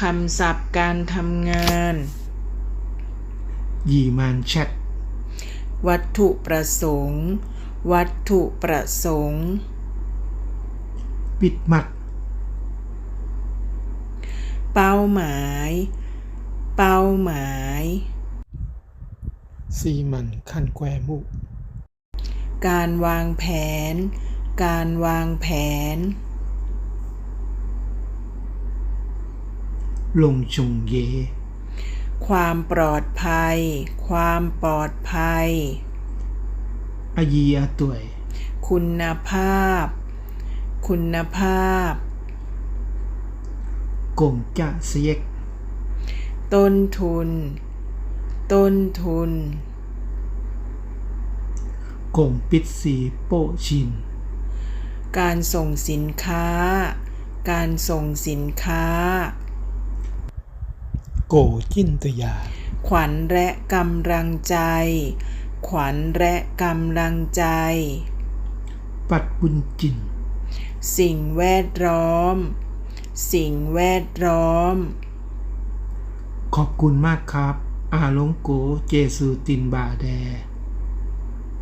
คำศัพท์การทำงาน ยีมานแชทวัตถุประสงค์ วัตถุประสงค์ ปิดมัด เป้าหมาย เป้าหมาย ซีมันคันแกวมุการวางแผน การวางแผน ลงชงเย ความปลอดภัย ความปลอดภัยอายีอาตวย คุณภาพ คุณภาพกงจะเสยกต้นทุน ต้นทุนกงปิดสีโปะชิน การส่งสินค้า การส่งสินค้า โกจินตยา ขวัญและกำลังใจ ขวัญและกำลังใจ ปัดบุญจิน สิ่งแวดล้อม สิ่งแวดล้อม ขอบคุณมากครับ อาหลงโกเจสูตินบาแด